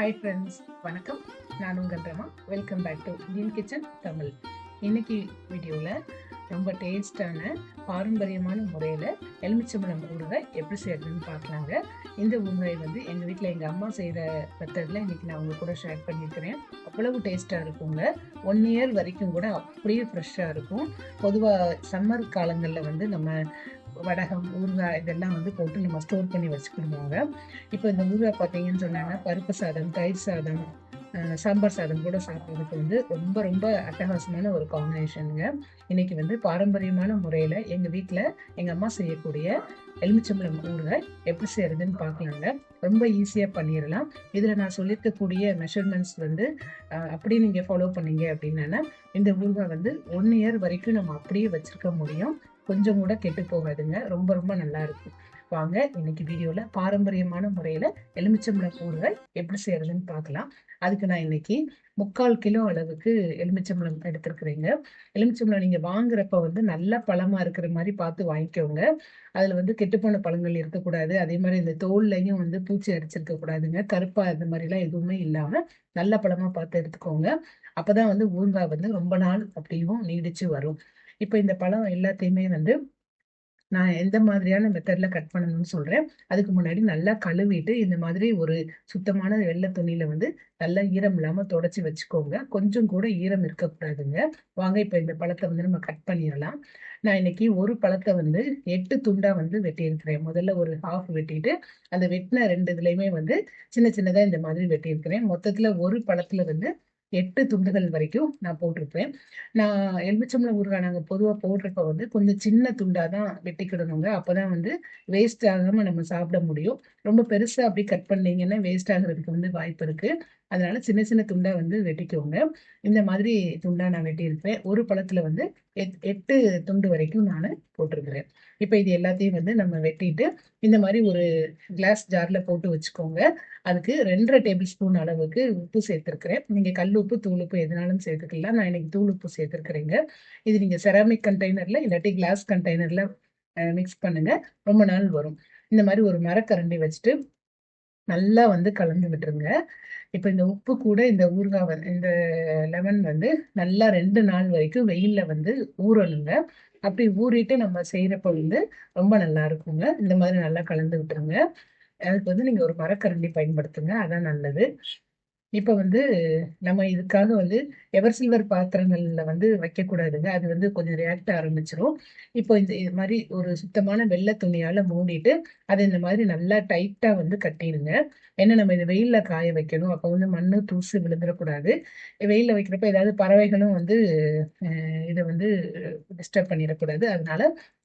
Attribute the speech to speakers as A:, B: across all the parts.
A: Hi friends வணக்கம். நான் உங்கள் Rama. Welcome back to Indian kitchen Tamil இன்னைக்கு வீடியோவில் ரொம்ப டேஸ்டான பாரம்பரியமான முறையில் எலுமிச்சம்பழம் ஊறுகாய் எப்படி செய்யறதுன்னு பார்க்கலாங்க. இந்த ஊறுகாய் வந்து எங்கள் வீட்டில் எங்கள் அம்மா செய்கிற மெத்தடில் இன்னைக்கு நான் உங்கள் கூட ஷேர் பண்ணியிருக்கிறேன் அவ்வளவு டேஸ்ட்டாக இருக்குங்க. ஒன் இயர் வரைக்கும் கூட அப்படியே ஃப்ரெஷ்ஷாக இருக்கும். பொதுவாக சம்மர் காலங்களில் வந்து நம்ம வடகம் ஊறுகாய் இதெல்லாம் வந்து போட்டு நம்ம ஸ்டோர் பண்ணி வச்சுக்கிடுவாங்க. இப்போ இந்த ஊறுகாய் பார்த்தீங்கன்னு சொன்னாங்கன்னா பருப்பு சாதம் தயிர் சாதம் சாம்பார் சாதம் கூட சாப்பிட்றதுக்கு வந்து ரொம்ப ரொம்ப அட்டகாசமான ஒரு காம்பினேஷனுங்க இன்னைக்கு வந்து பாரம்பரியமான முறையில் எங்கள் வீட்டில் எங்கள் அம்மா செய்யக்கூடிய எலுமிச்சம்பழம் ஊறுகாய் எப்படி செய்யறதுன்னு பார்க்கலாங்க. ரொம்ப ஈஸியாக பண்ணிடலாம். இதில் நான் சொல்லியிருக்கக்கூடிய மெஷர்மெண்ட்ஸ் வந்து அப்படியே நீங்கள் ஃபாலோ பண்ணீங்க அப்படின்னா இந்த ஊறுகாய் வந்து ஒன் இயர் வரைக்கும் நம்ம அப்படியே வச்சுருக்க முடியும். கொஞ்சம் கூட கெட்டு போகாதுங்க. ரொம்ப ரொம்ப நல்லா இருக்கும். வாங்க இன்னைக்கு வீடியோவில் பாரம்பரியமான முறையில் எலுமிச்சம்பழம் ஊறுகாய் எப்படி செய்யறதுன்னு பார்க்கலாம். அதுக்கு நான் இன்னைக்கு முக்கால் கிலோ அளவுக்கு எலுமிச்சம்பழம் எடுத்துருக்குறேங்க. எலுமிச்சம்பழம் நீங்கள் வாங்குறப்ப வந்து நல்ல பழமாக இருக்கிற மாதிரி பார்த்து வாங்கிக்கோங்க. அதில் வந்து கெட்டுப்போன பழங்கள் இருக்கக்கூடாது. அதே மாதிரி இந்த தோல்லையும் வந்து பூச்சி அடிச்சிருக்க கூடாதுங்க. கருப்பாக இந்த மாதிரிலாம் எதுவுமே இல்லாமல் நல்ல பழமாக பார்த்து எடுத்துக்கோங்க. அப்போ தான் வந்து ஊறுகாய் வந்து ரொம்ப நாள் அப்படியும் நீடிச்சு வரும். இப்போ இந்த பழம் எல்லாத்தையுமே வந்து நான் எந்த மாதிரியான மெத்தட்ல கட் பண்ணணும்னு சொல்றேன். அதுக்கு முன்னாடி நல்லா கழுவிட்டு இந்த மாதிரி ஒரு சுத்தமான வெள்ளை துணியில வந்து நல்லா ஈரம் இல்லாம தொடச்சி வச்சுக்கோங்க. கொஞ்சம் கூட ஈரம் இருக்கக்கூடாதுங்க. வாங்க இப்ப இந்த பழத்தை வந்து நம்ம கட் பண்ணிடலாம். நான் இன்னைக்கு ஒரு பழத்தை வந்து எட்டு துண்டா வந்து வெட்டியிருக்கிறேன். முதல்ல ஒரு ஹாஃப் வெட்டிட்டு அந்த வெட்டின ரெண்டு இதுலயுமே வந்து சின்ன சின்னதா இந்த மாதிரி வெட்டியிருக்கிறேன். மொத்தத்துல ஒரு பழத்துல வந்து எட்டு துண்டுகள் வரைக்கும் நான் போட்டிருப்பேன். நான் எலுமிச்சம்பளம் ஊறுகாய் நாங்கள் பொதுவாக போடுறப்ப வந்து கொஞ்சம் சின்ன துண்டாக தான் வெட்டிக்கிடணுங்க. அப்போ தான் வந்து வேஸ்ட் ஆகாமல் நம்ம சாப்பிட முடியும். ரொம்ப பெருசாக அப்படி கட் பண்ணீங்கன்னா வேஸ்ட் ஆகுறதுக்கு வந்து வாய்ப்பு இருக்குது அதனால சின்ன சின்ன துண்டா வந்து வெட்டிக்கோங்க. இந்த மாதிரி துண்டா நான் வெட்டியிருப்பேன். ஒரு பழத்தில் வந்து எட்டு துண்டு வரைக்கும் நான் போட்டிருக்கிறேன். இப்போ இது எல்லாத்தையும் வந்து நம்ம வெட்டிட்டு இந்த மாதிரி ஒரு கிளாஸ் ஜாரில் போட்டு வச்சுக்கோங்க. அதுக்கு ரெண்டரை டேபிள் ஸ்பூன் அளவுக்கு உப்பு சேர்த்துருக்கிறேன். நீங்கள் கல் உப்பு தூள் உப்பு எதுனாலும் சேர்த்துக்கலாம். நான் இன்னைக்கு தூள் உப்பு சேர்த்துருக்குறேங்க. இது நீங்கள் செராமிக் கண்டெய்னரில் இல்லாட்டி கிளாஸ் கண்டெய்னரில் மிக்ஸ் பண்ணுங்க. ரொம்ப நாள் வரும். இந்த மாதிரி ஒரு மரக்கரண்டி வச்சுட்டு நல்லா வந்து கலந்து விட்டுருங்க இப்போ இந்த உப்பு கூட இந்த ஊறுகாய் வந்து இந்த லெமன் வந்து நல்லா ரெண்டு நாள் வரைக்கும் வெயிலில் வந்து ஊறணுங்க. அப்படி ஊறிட்டு நம்ம செய்கிறப்ப வந்து ரொம்ப நல்லா இருக்குங்க. இந்த மாதிரி நல்லா கலந்து விட்டுருங்க அதுக்கு வந்து நீங்கள் ஒரு மரக்கரண்டி பயன்படுத்துங்க. அதான் நல்லது. இப்போ வந்து நம்ம இதுக்காக வந்து எவர் சில்வர் பாத்திரங்களில் வந்து வைக்கக்கூடாதுங்க. அது வந்து கொஞ்சம் ரியாக்ட் ஆரம்பிச்சிடும் இப்போ இந்த இது மாதிரி ஒரு சுத்தமான வெள்ளை துணியால் மூடிட்டு அதை இந்த மாதிரி நல்லா டைட்டாக வந்து கட்டிடுங்க. ஏன்னா நம்ம இதை வெயிலில் காய வைக்கணும். அப்போ வந்து மண் தூசு விழுந்துடக்கூடாது. வெயிலில் வைக்கிறப்ப ஏதாவது பறவைகளும் வந்து இதை வந்து டிஸ்டர்ப் பண்ணிடக்கூடாது. அதனால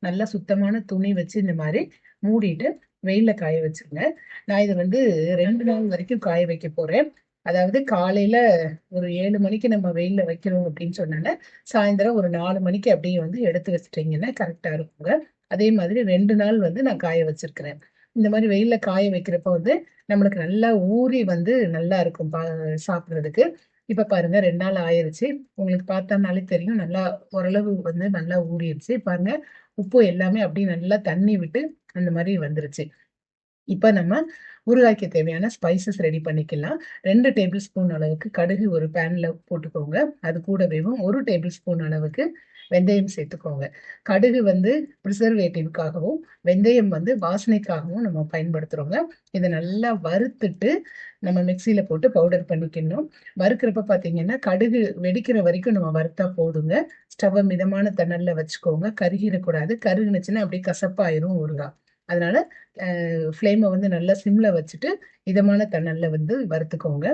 A: நல்லா சுத்தமான துணி வச்சு இந்த மாதிரி மூடிட்டு வெயிலில் காய வச்சுருங்க. நான் இதை வந்து ரெண்டு நாள் வரைக்கும் காய வைக்க போகிறேன் அதாவது காலையில ஒரு ஏழு மணிக்கு நம்ம வெயில்ல வைக்கிறோம் அப்படின்னு சொன்னால சாயந்தரம் ஒரு நாலு மணிக்கு அப்படியே வந்து எடுத்து வச்சிட்டிங்கன்னா கரெக்டா இருக்குங்க. அதே மாதிரி ரெண்டு நாள் வந்து நான் காய வச்சிருக்கிறேன். இந்த மாதிரி வெயில்ல காய வைக்கிறப்ப வந்து நம்மளுக்கு நல்லா ஊறி வந்து நல்லா இருக்கும் பா சாப்பிட்றதுக்கு. இப்ப பாருங்க ரெண்டு நாள் ஆயிருச்சு. உங்களுக்கு பார்த்தானாலே தெரியும் நல்லா ஓரளவு வந்து நல்லா ஊறிடுச்சு. பாருங்க உப்பு எல்லாமே அப்படியே நல்லா தண்ணி விட்டு அந்த மாதிரி வந்துருச்சு. இப்போ நம்ம ஊறுகாய்க்கு தேவையான ஸ்பைசஸ் ரெடி பண்ணிக்கலாம். ரெண்டு டேபிள் ஸ்பூன் அளவுக்கு கடுகு ஒரு பேனில் போட்டுக்கோங்க. அது கூடவேவும் ஒரு டேபிள் ஸ்பூன் அளவுக்கு வெந்தயம் சேர்த்துக்கோங்க. கடுகு வந்து ப்ரிசர்வேட்டிவ்காகவும் வெந்தயம் வந்து வாசனைக்காகவும் நம்ம பயன்படுத்துகிறோங்க இதை நல்லா வறுத்துட்டு நம்ம மிக்சியில் போட்டு பவுடர் பண்ணிக்கணும். வறுக்கிறப்ப பார்த்தீங்கன்னா கடுகு வெடிக்கிற வரைக்கும் நம்ம வறுத்தா போதுங்க. ஸ்டவ்வை மிதமான தண்ணலில் வச்சுக்கோங்க. கருகிடக்கூடாது. கருகுனுச்சுன்னா அப்படியே கசப்பாயிரும் ஊறுகாய் அதனால ஃப்ளேமை வந்து நல்லா சிம்ல வச்சுட்டு இதமான தணல்ல வந்து வறுத்துக்கோங்க.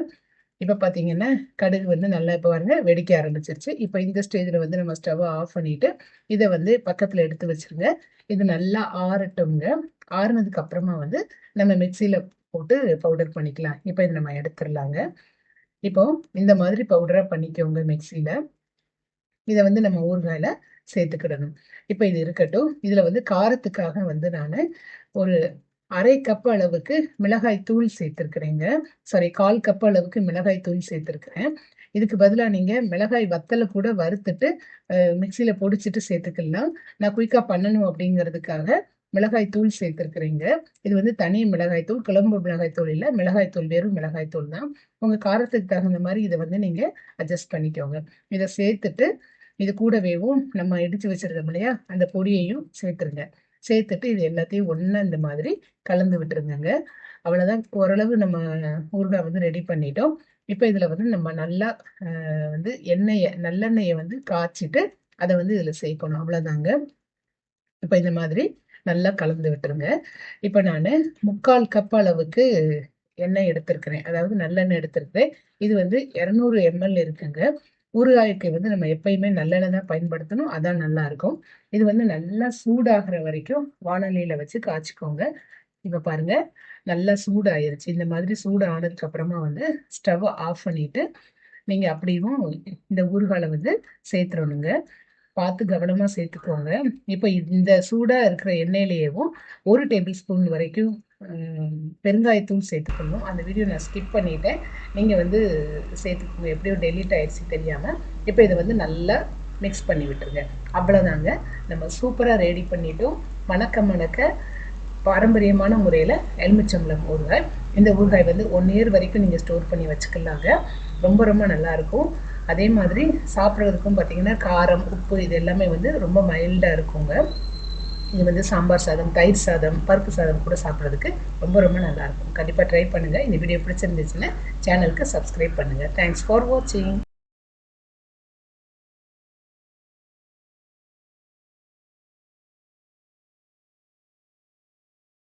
A: இப்போ பார்த்தீங்கன்னா கடுகு வந்து நல்லா இப்போ பாருங்க வெடிக்க ஆரம்பிச்சிருச்சு. இப்போ இந்த ஸ்டேஜில் வந்து நம்ம ஸ்டவ்வை ஆஃப் பண்ணிட்டு இதை வந்து பக்கத்தில் எடுத்து வச்சிருங்க. இது நல்லா ஆறட்டும்ங்க. ஆறுனதுக்கு அப்புறமா வந்து நம்ம மிக்சியில் போட்டு பவுடர் பண்ணிக்கலாம். இப்போ இதை நம்ம எடுத்துடலாங்க. இப்போ இந்த மாதிரி பவுடராக பண்ணிக்கோங்க மிக்சியில். இதை வந்து நம்ம ஊறுகாயில சேர்த்துக்கிடணும். இப்போ இது இருக்கட்டும். இதுல வந்து காரத்துக்காக வந்து நான் ஒரு அரை கப் அளவுக்கு மிளகாய் தூள் சேர்த்திருக்கிறேங்க சாரி கால் கப் அளவுக்கு மிளகாய் தூள் சேர்த்துருக்குறேன். இதுக்கு பதிலாக நீங்கள் மிளகாய் வத்தலை கூட வறுத்துட்டு மிக்சியில் பொடிச்சிட்டு சேர்த்துக்கலாம். நான் குயிக்காக பண்ணணும் அப்படிங்கிறதுக்காக மிளகாய் தூள் சேர்த்துருக்குறீங்க. இது வந்து தனி மிளகாய் தூள் குழம்பு மிளகாய் தூள் இல்லை மிளகாய் தூள் வெறும் மிளகாய் தூள் தான். உங்கள் காரத்துக்கு தகுந்த மாதிரி இதை வந்து நீங்கள் அட்ஜஸ்ட் பண்ணிக்கோங்க. இதை சேர்த்துட்டு இது கூடவேவும் நம்ம இடித்து வச்சிருக்கோம் இல்லையா அந்த பொடியையும் சேர்த்துருங்க. சேர்த்துட்டு இது எல்லாத்தையும் ஒன்றா இந்த மாதிரி கலந்து விட்டுருங்க அவ்வளோதான் ஓரளவு நம்ம ஊறுகாய் வந்து ரெடி பண்ணிட்டோம். இப்போ இதில் வந்து நம்ம நல்லா வந்து எண்ணெயை நல்லெண்ணெயை வந்து காய்ச்சிட்டு அதை வந்து இதில் சேர்க்கணும். அவ்வளோதாங்க இப்போ இந்த மாதிரி நல்லா கலந்து விட்டுருங்க. இப்போ நான் முக்கால் கப் அளவுக்கு எண்ணெய் எடுத்திருக்கிறேன். அதாவது நல்லெண்ணெய் எடுத்திருக்கிறேன். இது வந்து இரநூறு எம்எல் இருக்குங்க. ஊறுகாய்க்கு வந்து நம்ம எப்பயுமே நல்லெண்ணெய் தான் பயன்படுத்தணும். அதான் நல்லா இருக்கும் இது வந்து நல்லா சூடாகிற வரைக்கும் வானொலியில் வச்சு காய்ச்சிக்கோங்க. இப்போ பாருங்க. நல்லா சூடாயிருச்சு. இந்த மாதிரி சூடு ஆனதுக்கு அப்புறமா வந்து ஸ்டவ் ஆஃப் பண்ணிட்டு நீங்க அப்படியும் இந்த ஊறுகாலை வந்து சேர்த்துடணுங்க. பார்த்து கவனமாக சேர்த்துக்கோங்க. இப்போ இந்த சூடாக இருக்கிற எண்ணெயிலேயேவும் ஒரு டேபிள் ஸ்பூன் வரைக்கும் பெருங்காயத்தூள் சேர்த்துக்கணும் அந்த வீடியோ நான் ஸ்கிப் பண்ணிட்டேன். நீங்கள் வந்து சேர்த்துக்கோங்க. எப்படியோ டெலிட் ஆயிடுச்சு தெரியாமல் இப்போ இதை வந்து நல்லா மிக்ஸ் பண்ணி விட்டுருங்க. அவ்வளோதாங்க நம்ம சூப்பராக ரெடி பண்ணிட்டோம். மணக்க மணக்க பாரம்பரியமான முறையில் எலுமிச்சம்பழம் ஊறுகாய் இந்த ஊறுகாய் வந்து ஒன் இயர் வரைக்கும் நீங்கள் ஸ்டோர் பண்ணி வச்சுக்கலாங்க. ரொம்ப ரொம்ப நல்லாயிருக்கும். அதே மாதிரி சாப்பிட்றதுக்கும் பார்த்தீங்கன்னா காரம் உப்பு இது எல்லாமே வந்து ரொம்ப மைல்டாக இருக்குங்க. இது வந்து சாம்பார் சாதம் தயிர் சாதம் பருப்பு சாதம் கூட சாப்பிட்றதுக்கு ரொம்ப ரொம்ப நல்லாயிருக்கும். கண்டிப்பாக ட்ரை பண்ணுங்கள் இந்த வீடியோ பிடிச்சிருந்துச்சுன்னா சேனலுக்கு சப்ஸ்கிரைப் பண்ணுங்கள் தேங்க்ஸ் ஃபார் வாட்சிங்